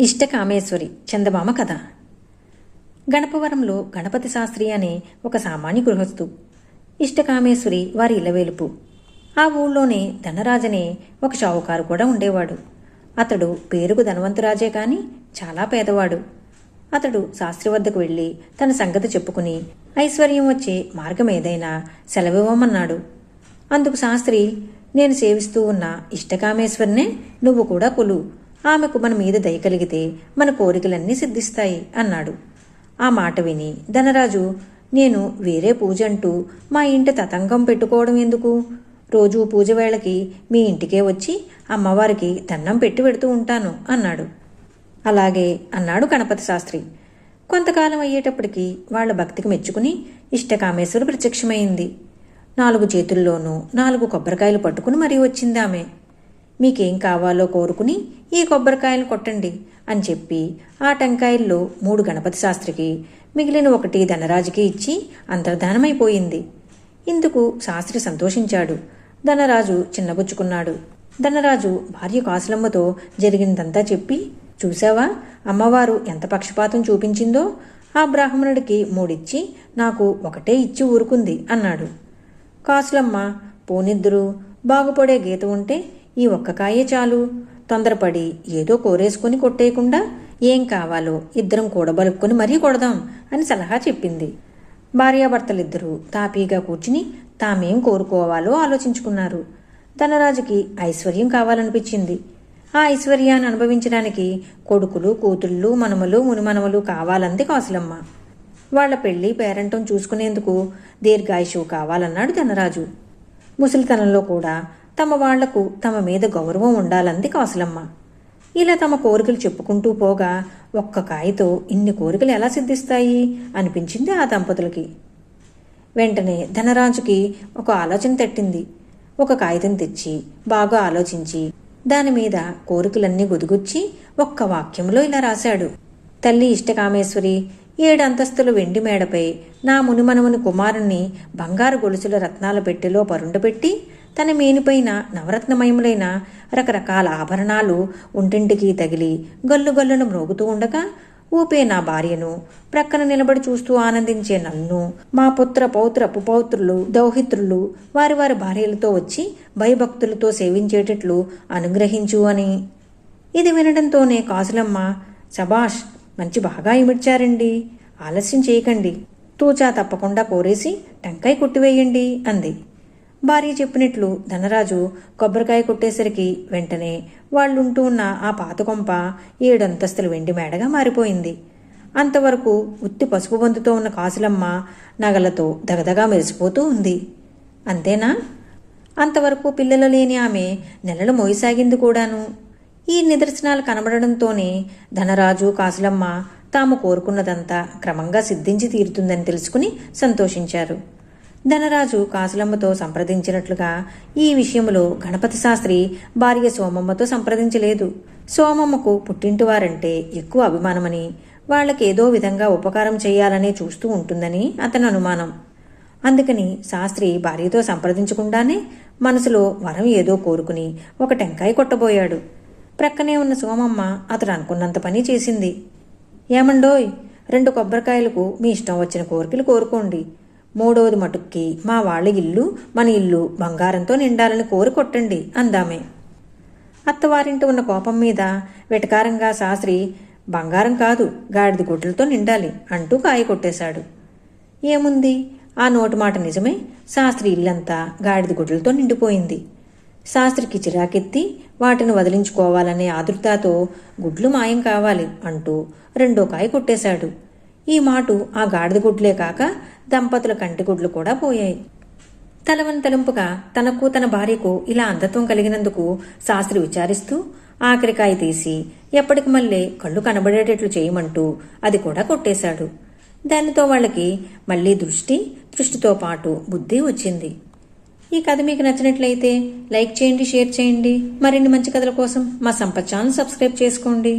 ఇష్టకామేశ్వరి చందమామ కథ. గణపవరంలో గణపతి శాస్త్రి అనే ఒక సామాన్య గృహస్థు. ఇష్టకామేశ్వరి వారి ఇలవేలుపు. ఆ ఊళ్ళోనే ధనరాజనే ఒక షావుకారు కూడా ఉండేవాడు. అతడు పేరుకు ధనవంతురాజే కాని చాలా పేదవాడు. అతడు శాస్త్రి వద్దకు వెళ్ళి తన సంగతి చెప్పుకుని ఐశ్వర్యం వచ్చే మార్గం ఏదైనా సెలవివ్వమన్నాడు అందుకు శాస్త్రి నేను సేవిస్తూ ఉన్న ఇష్టకామేశ్వరినే నువ్వు కూడా కొలు. ఆమెకు మన మీద దయ కలిగితే మన కోరికలన్నీ సిద్ధిస్తాయి అన్నాడు. ఆ మాట విని ధనరాజు నేను వేరే పూజ అంటూ మా ఇంటి తతంగం పెట్టుకోవడం ఎందుకు? రోజు పూజ వేళకి మీ ఇంటికే వచ్చి అమ్మవారికి దన్నం పెట్టి పెడుతూ ఉంటాను అన్నాడు. అలాగే అన్నాడు గణపతి శాస్త్రి. కొంతకాలం అయ్యేటప్పటికి వాళ్ళ భక్తికి మెచ్చుకుని ఇష్టకామేశ్వరు ప్రత్యక్షమైంది. నాలుగు చేతుల్లోనూ నాలుగు కొబ్బరికాయలు పట్టుకుని మరీ వచ్చింది ఆమె. మీకేం కావాలో కోరుకుని ఈ కొబ్బరికాయలు కొట్టండి అని చెప్పి ఆ టెంకాయల్లో మూడు గణపతి శాస్త్రికి మిగిలిన ఒకటి ధనరాజుకి ఇచ్చి అంతర్ధానమైపోయింది. ఇందుకు శాస్త్రి సంతోషించాడు. ధనరాజు చిన్నబుచ్చుకున్నాడు. ధనరాజు భార్య కాసులమ్మతో జరిగిందంతా చెప్పి చూశావా? అమ్మవారు ఎంత పక్షపాతం చూపించిందో? ఆ బ్రాహ్మణుడికి మూడిచ్చి నాకు ఒకటే ఇచ్చి ఊరుకుంది అన్నాడు. కాసులమ్మ పోనిద్దరు బాగుపడే గీత ఉంటే ఈ ఒక్క కాయే చాలు. తొందరపడి ఏదో కోరేసుకుని కొట్టేయకుండా ఏం కావాలో ఇద్దరం కూడబలుక్కుని మరీ కొడదాం అని సలహా చెప్పింది. భార్యాభర్తలిద్దరూ తాపీగా కూర్చుని తామేం కోరుకోవాలో ఆలోచించుకున్నారు. ధనరాజుకి ఐశ్వర్యం కావాలనిపించింది. ఆ ఐశ్వర్యాన్ని అనుభవించడానికి కొడుకులు కూతుళ్ళు మనుమలు మునిమనమలు కావాలంది కాసులమ్మ. వాళ్ళ పెళ్ళి పేరంటం చూసుకునేందుకు దీర్ఘాయుషువు కావాలన్నాడు ధనరాజు. ముసలితనంలో కూడా తమ వాళ్ళకు తమ మీద గౌరవం ఉండాలంది కాసులమ్మ. ఇలా తమ కోరికలు చెప్పుకుంటూ పోగా ఒక్క కాయతో ఇన్ని కోరికలు ఎలా సిద్ధిస్తాయి? అనిపించింది ఆ దంపతులకి. వెంటనే ధనరాజుకి ఒక ఆలోచన తట్టింది. ఒక కాగితం తెచ్చి బాగా ఆలోచించి దాని మీద కోరికలన్నీ గుదిగుచ్చి ఒక్క వాక్యంలో ఇలా రాశాడు. తల్లి ఇష్టకామేశ్వరి ఏడంతస్తుల వెండి మేడపై నా మునిమనముని కుమారుణ్ణి బంగారు గొలుసుల రత్నాల పెట్టెలో పరుండబెట్టి తన మేనిపైన నవరత్నమయములైన రకరకాల ఆభరణాలు ఒంటింటికి తగిలి గల్లు గల్లును మ్రోగుతూ ఉండగా ఊపే నా భార్యను ప్రక్కన నిలబడి చూస్తూ ఆనందించే నన్ను మా పుత్ర పౌత్ర పుపౌత్రులు దౌహిత్రులు వారి వారి భార్యలతో వచ్చి భయభక్తులతో సేవించేటట్లు అనుగ్రహించు అని. ఇది వినడంతోనే కాసులమ్మ సబాష్ మంచి బాగా ఇమిడ్చారండి ఆలస్యం చేయకండి తూచా తప్పకుండా కోరేసి టెంకాయ కొట్టివేయండి అంది. భార్య చెప్పినట్లు ధనరాజు కొబ్బరికాయ కొట్టేసరికి వెంటనే వాళ్ళుంటూ ఉన్న ఆ పాత కొంప ఏడంతస్తుల వెండి మేడగా మారిపోయింది. అంతవరకు ఉత్తి పసుపు బంతుతో ఉన్న కాసులమ్మ నగలతో దగదగా మెరిసిపోతూ ఉంది. అంతేనా? అంతవరకు పిల్లలు లేని ఆమె నెలలు మోయసాగింది కూడాను. ఈ నిదర్శనాలు కనబడడంతోనే ధనరాజు కాసులమ్మ తాము కోరుకున్నదంతా క్రమంగా సిద్ధించి తీరుతుందని తెలుసుకుని సంతోషించారు. ధనరాజు కాసులమ్మతో సంప్రదించినట్లుగా ఈ విషయంలో గణపతి శాస్త్రి భార్య సోమమ్మతో సంప్రదించలేదు. సోమమ్మకు పుట్టింటివారంటే ఎక్కువ అభిమానమని వాళ్ళకేదో విధంగా ఉపకారం చేయాలనే చూస్తూ ఉంటుందని అతని అనుమానం. అందుకని శాస్త్రి భార్యతో సంప్రదించకుండానే మనసులో వరం ఏదో కోరుకుని ఒక టెంకాయ కొట్టబోయాడు. ప్రక్కనే ఉన్న సోమమ్మ అతడు అనుకున్నంత పని చేసింది. ఏమండోయ్ రెండు కొబ్బరికాయలకు మీ ఇష్టం వచ్చిన కోరికలు కోరుకోండి. మూడవది మటుక్కి మా వాళ్ళ ఇల్లు మన ఇల్లు బంగారంతో నిండాలని కోరి కొట్టండి అందామే. అత్తవారింటి ఉన్న కోపం మీద వెటకారంగా శాస్త్రి బంగారం కాదు గాడిద గుడ్లతో నిండాలి అంటూ కాయ కొట్టేశాడు. ఏముంది? ఆ నోటి మాట నిజమే. శాస్త్రి ఇల్లంతా గాడిద గుడ్లతో నిండిపోయింది. శాస్త్రికి చిరాకెత్తి వాటిని వదిలించుకోవాలనే ఆదుర్తతో గుడ్లు మాయం కావాలి అంటూ రెండో కాయ కొట్టేశాడు. ఈ మాటు ఆ గాడిద గుడ్లే కాక దంపతుల కంటి గుడ్లు కూడా పోయాయి. తలవంతలింపుగా తనకు తన భార్యకు ఇలా అంధత్వం కలిగినందుకు శాస్త్రి విచారిస్తూ ఆఖరికాయ తీసి ఎప్పటికి మళ్ళీ కళ్ళు కనబడేటట్లు చేయమంటూ అది కూడా కొట్టేశాడు. దానితో వాళ్ళకి మళ్ళీ దృష్టి దృష్టితో పాటు బుద్ధి వచ్చింది. ఈ కథ మీకు నచ్చినట్లయితే లైక్ చేయండి షేర్ చేయండి. మరిన్ని మంచి కథల కోసం మా సంపత్ ఛానల్ సబ్స్క్రైబ్ చేసుకోండి.